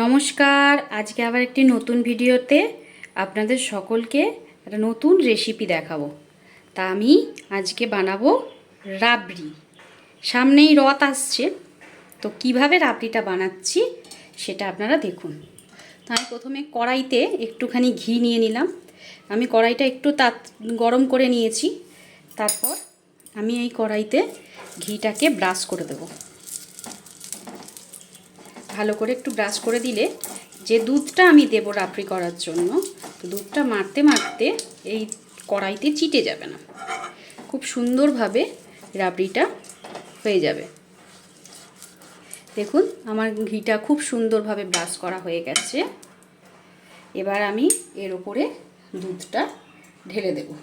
নমস্কার, আজকে আবার একটি নতুন ভিডিওতে আপনাদের সকলকে একটা নতুন রেসিপি দেখাবো। তা আমি আজকে বানাবো রাবড়ি। সামনেই রথ আসছে, তো কীভাবে রাবড়িটা বানাচ্ছি সেটা আপনারা দেখুন। তো আমি প্রথমে কড়াইতে একটুখানি ঘি নিয়ে নিলাম। আমি কড়াইটা একটু তাত, গরম করে নিয়েছি। তারপর আমি এই কড়াইতে ঘিটাকে ব্রাশ করে দেবো। ভালো করে একটু ব্রাশ করে দিলে যে দুধটা আমি দেবো রাবড়ি করার জন্য, তো দুধটা মারতে মারতে এই কড়াইতে চিটে যাবে না। খুব সুন্দরভাবে রাবড়িটা হয়ে যাবে। দেখুন, আমার ঘিটা খুব সুন্দরভাবে ব্রাশ করা হয়ে গেছে। এবার আমি এর ওপরে দুধটা ঢেলে দেবো।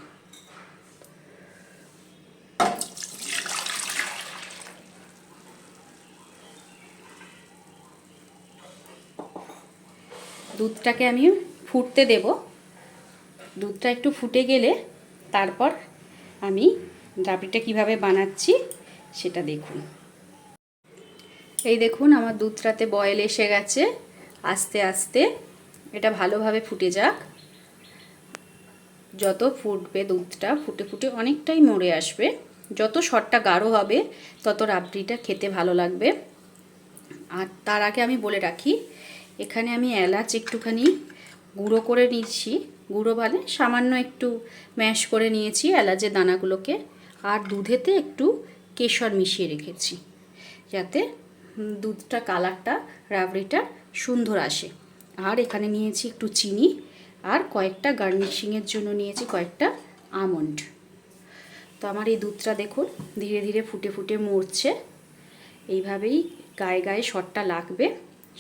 দুধটাকে আমি ফুটতে দেব। দুধটা একটু ফুটে গেলে তারপর আমি রাবড়িটা কীভাবে বানাচ্ছি সেটা দেখুন। এই দেখুন, আমার দুধটাতে বয়েল এসে গেছে। আস্তে আস্তে এটা ভালোভাবে ফুটে যাক। যত ফুটবে দুধটা, ফুটে ফুটে অনেকটাই মরে আসবে। যত শটটা গাঢ় হবে, তত রাবড়িটা খেতে ভালো লাগবে। আর তার আগে আমি বলে রাখি এখানে আমি এলাচ একটুখানি গুঁড়ো করে নিচ্ছি গুঁড়ো মানে সামান্য একটু ম্যাশ করে নিয়েছি এলাচের দানাগুলোকে, আর দুধেতে একটু কেশর মিশিয়ে রেখেছি, যাতে দুধটা, কালারটা, রাবড়িটা সুন্দর আসে। আর এখানে নিয়েছি একটু চিনি, আর কয়েকটা গার্নিশিংয়ের জন্য নিয়েছি কয়েকটা আমন্ড তো আমার এই দুধটা দেখুন, ধীরে ধীরে ফুটে ফুটে মরছে, এইভাবেই গায়ে গায়ে শটটা লাগবে।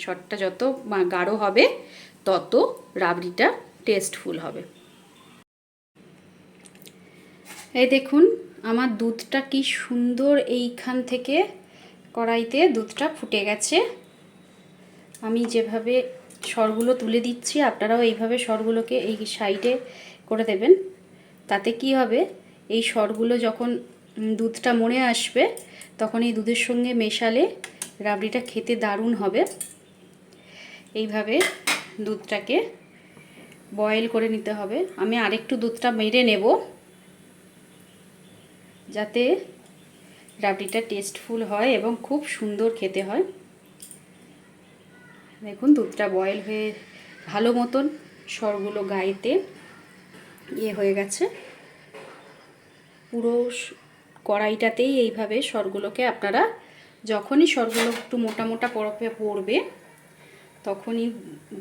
শটটা যত গাঢ় হবে, তত রাবড়িটা টেস্টফুল হবে। এই দেখুন, আমার দুধটা কি সুন্দর এইখান থেকে কড়াইতে দুধটা ফুটে গেছে। আমি যেভাবে সরগুলো তুলে দিচ্ছি, আপনারাও এইভাবে সরগুলোকে এই সাইডে করে দেবেন। তাতে কি হবে, এই সরগুলো যখন দুধটা মরে আসবে, তখন এই দুধের সঙ্গে মেশালে রাবড়িটা খেতে দারুণ হবে। এইভাবে দুধটাকে বয়েল করে নিতে হবে। আমি আরেকটু দুধটা মেরে নেব, যাতে রাবড়িটা টেস্টফুল হয় এবং খুব সুন্দর খেতে হয়। দেখুন, দুধটা বয়েল হয়ে ভালো মতন সরগুলো গায়েতে ইয়ে হয়ে গেছে। পুরো কড়াইটাতেই এইভাবে সরগুলোকে আপনারা যখনই সরগুলো একটু মোটা মোটা পরপে পড়বে তখনই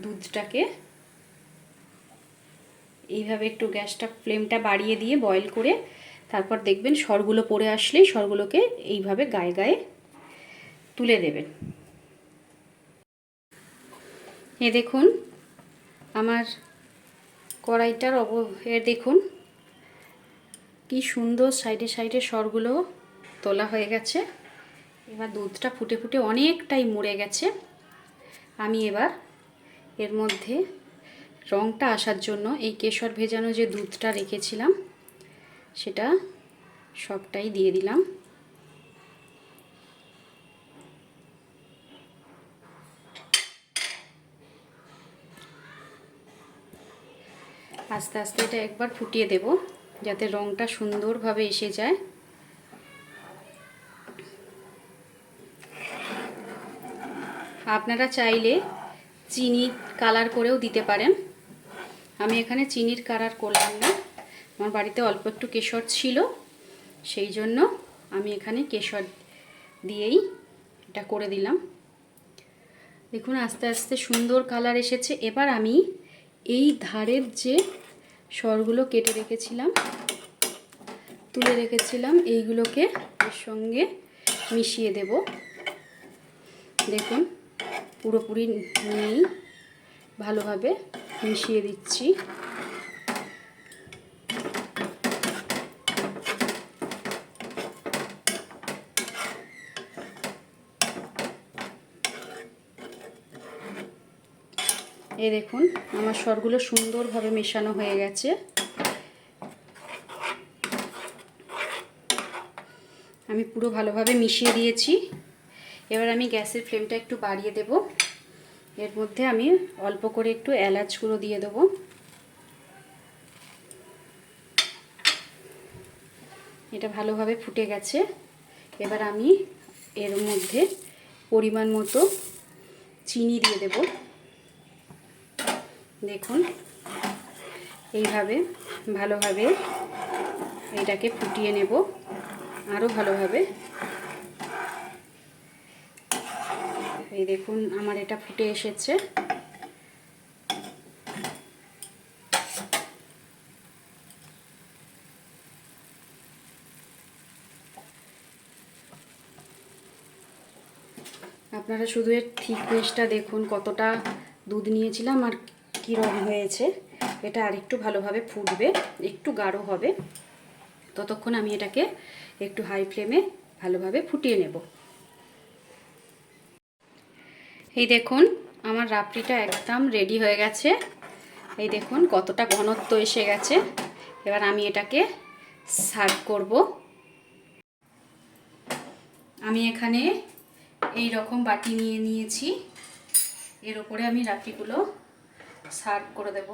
দুধটাকে এইভাবে একটু গ্যাসটা, ফ্লেমটা বাড়িয়ে দিয়ে বয়েল করে তারপর দেখবেন সরগুলো পড়ে আসলেই সরগুলোকে এইভাবে গায়ে গায়ে তুলে দেবেন। এ দেখুন, আমার কড়াইটার অব, এ দেখুন, কি সুন্দর সাইডে সাইডে সরগুলো তোলা হয়ে গেছে। এবার দুধটা ফুটে ফুটে অনেকটাই মরে গেছে। আমি এবার এর মধ্যে রঙটা আসার জন্য এই কেশর ভেজানো যে দুধটা রেখেছিলাম, সেটা সবটাই দিয়ে দিলাম। আস্তে আস্তে এটা একবার ফুটিয়ে দেব, যাতে রঙটা সুন্দরভাবে এসে যায়। আপনারা চাইলে চিনি কালার করেও দিতে পারেন। আমি এখানে চিনির কালার করলাম না। আমার বাড়িতে অল্প একটু কেশর ছিল, সেই জন্য আমি এখানে কেশর দিয়েই এটা করে দিলাম। দেখুন, আস্তে আস্তে সুন্দর কালার এসেছে। এবার আমি এই ধারের যে স্বরগুলো কেটে রেখেছিলাম, তুলে রেখেছিলাম, এইগুলোকে এর সঙ্গে মিশিয়ে দেব। দেখুন পুরোপুরি নিয়েই ভালোভাবে মিশিয়ে দিচ্ছি। এ দেখুন, আমার স্বরগুলো সুন্দরভাবে মেশানো হয়ে গেছে। আমি পুরো ভালোভাবে মিশিয়ে দিয়েছি। এবার আমি গ্যাসের ফ্লেমটা একটু বাড়িয়ে দেব। এর মধ্যে আমি অল্প করে একটু এলাচ গুঁড়ো দিয়ে দেবো। এটা ভালোভাবে ফুটে গেছে। এবার আমি এর মধ্যে পরিমাণ মতো চিনি দিয়ে দেব। দেখুন, এইভাবে ভালোভাবে এটাকে ফুটিয়ে নেব। আরও ভালোভাবে এই দেখুন, আমার এটা ফুটে এসেছে। আপনারা শুধু এর থিকনেসটা দেখুন, কতটা দুধ নিয়েছিলাম আর কী রকম হয়েছে। এটা আরেকটু ভালোভাবে ফুটবে, একটু গাঢ় হবে। ততক্ষণ আমি এটাকে একটু হাই ফ্লেমে ভালোভাবে ফুটিয়ে নেব। এই দেখুন, আমার রাবড়িটা একদম রেডি হয়ে গেছে। এই দেখুন, কতটা ঘনত্ব এসে গেছে। এবার আমি এটাকে সার্ভ করব। আমি এখানে এই রকম বাটি নিয়ে নিয়েছি। এর ওপরে আমি রাবড়িগুলো সার্ভ করে দেব।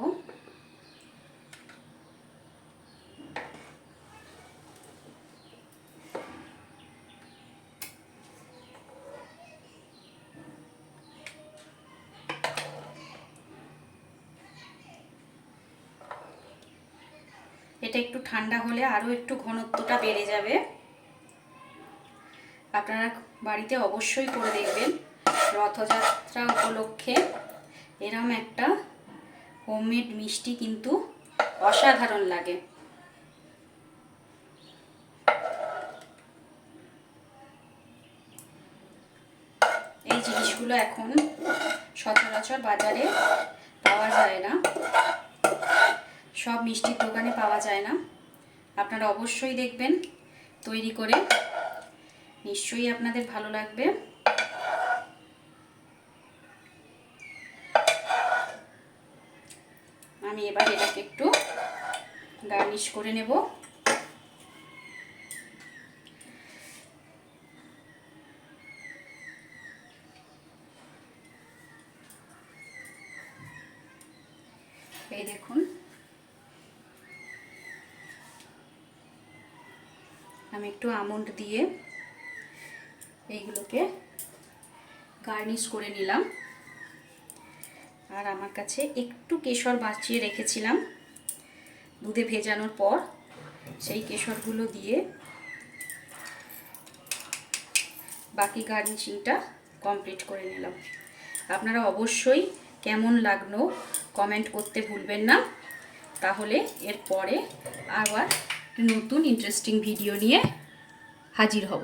এটা একটু ঠান্ডা হলে আরও একটু ঘনত্বটা বেড়ে যাবে। আপনারা বাড়িতে অবশ্যই করে দেখবেন রথযাত্রা উপলক্ষে। এরম একটা হোমমেড মিষ্টি কিন্তু অসাধারণ লাগে। এই জিনিসগুলো এখন সচরাচর বাজারে পাওয়া যায় না। সব মিষ্টির দোকানে পাওয়া যায় না। আপনারা অবশ্যই দেখবেন, তৈরি করে। নিশ্চয়ই আপনাদের ভালো লাগবে। আমি এবার এটাকে একটু গার্নিশ করে নেব। এই দেখুন। আমি একটু আমন্ড দিয়ে। এইগুলোকে গার্নিশ করে নিলাম। আর আমার কাছে একটু কেশর বাঁচিয়ে রেখেছিলাম দুধে ভেজানোর পর। সেই কেশরগুলো দিয়ে বাকি গার্নিশিংটা কমপ্লিট করে নিলাম। আপনারা অবশ্যই কেমন লাগল কমেন্ট করতে ভুলবেন না। তাহলে এরপরে আবার নতুন ইন্টারেস্টিং ভিডিও নিয়ে হাজির হব।